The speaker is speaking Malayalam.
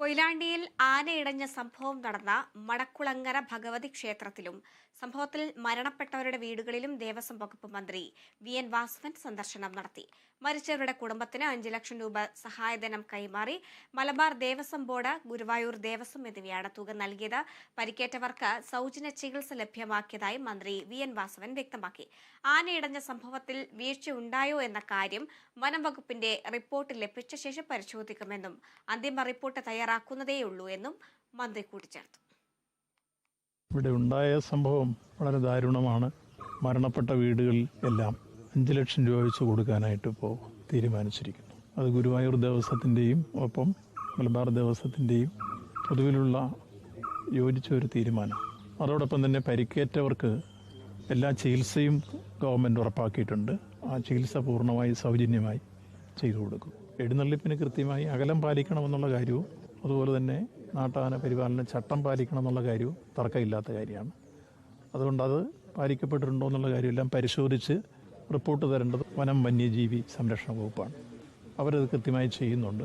കൊയിലാണ്ടിയിൽ ആനയിടഞ്ഞ സംഭവം നടന്ന മടക്കുളങ്ങര ഭഗവതി ക്ഷേത്രത്തിലും സംഭവത്തിൽ മരണപ്പെട്ടവരുടെ വീടുകളിലും ദേവസ്വം വകുപ്പ് മന്ത്രി വി. എൻ. വാസവൻ സന്ദർശനം നടത്തി. മരിച്ചവരുടെ കുടുംബത്തിന് അഞ്ച് ലക്ഷം രൂപ സഹായധനം കൈമാറി മലബാർ ദേവസ്വം ബോർഡ് ഗുരുവായൂർ ദേവസ്വം എന്നിവയാണ് തുക നൽകിയത്. പരിക്കേറ്റവർക്ക് സൗജന്യ ചികിത്സ ലഭ്യമാക്കിയതായി മന്ത്രി വി. എൻ. വാസവൻ വ്യക്തമാക്കി. ആനയിടഞ്ഞ സംഭവത്തിൽ വീഴ്ചയുണ്ടായോ എന്ന കാര്യം വനം വകുപ്പിന്റെ റിപ്പോർട്ട് ലഭിച്ച ശേഷം പരിശോധിക്കുമെന്നും അന്തിമ റിപ്പോർട്ട് തയ്യാറാക്കുന്നതേയുള്ളൂ എന്നും മന്ത്രി കൂട്ടിച്ചേർത്തു. ഇവിടെ ഉണ്ടായ സംഭവം വളരെ ദാരുണമാണ്. മരണപ്പെട്ട വീടുകളിൽ എല്ലാം അഞ്ച് ലക്ഷം രൂപ വെച്ച് കൊടുക്കാനായിട്ട് ഇപ്പോൾ തീരുമാനിച്ചിരിക്കുന്നു. അത് ഗുരുവായൂർ ദേവസ്വത്തിന്റെയും ഒപ്പം മലബാർ ദേവസ്വത്തിന്റെയും പൊതുവിലുള്ള യോജിച്ച ഒരു തീരുമാനം. അതോടൊപ്പം തന്നെ പരിക്കേറ്റവർക്ക് എല്ലാ ചികിത്സയും ഗവൺമെന്റ് ഉറപ്പാക്കിയിട്ടുണ്ട്. ആ ചികിത്സ പൂർണമായി സൗജന്യമായി ചെയ്തു കൊടുക്കും. എഴുന്നള്ളിപ്പിന് കൃത്യമായി അകലം പാലിക്കണമെന്നുള്ള കാര്യവും അതുപോലെ തന്നെ നാട്ടാന പരിപാലന ചട്ടം പാലിക്കണം എന്നുള്ള കാര്യവും തർക്കമില്ലാത്ത കാര്യമാണ്. അതുകൊണ്ട് അത് പാലിക്കപ്പെട്ടിട്ടുണ്ടോ എന്നുള്ള കാര്യമെല്ലാം പരിശോധിച്ച് റിപ്പോർട്ട് തരേണ്ടത് വനം വന്യജീവി സംരക്ഷണ വകുപ്പാണ്. അവരത് കൃത്യമായി ചെയ്യുന്നുണ്ട്.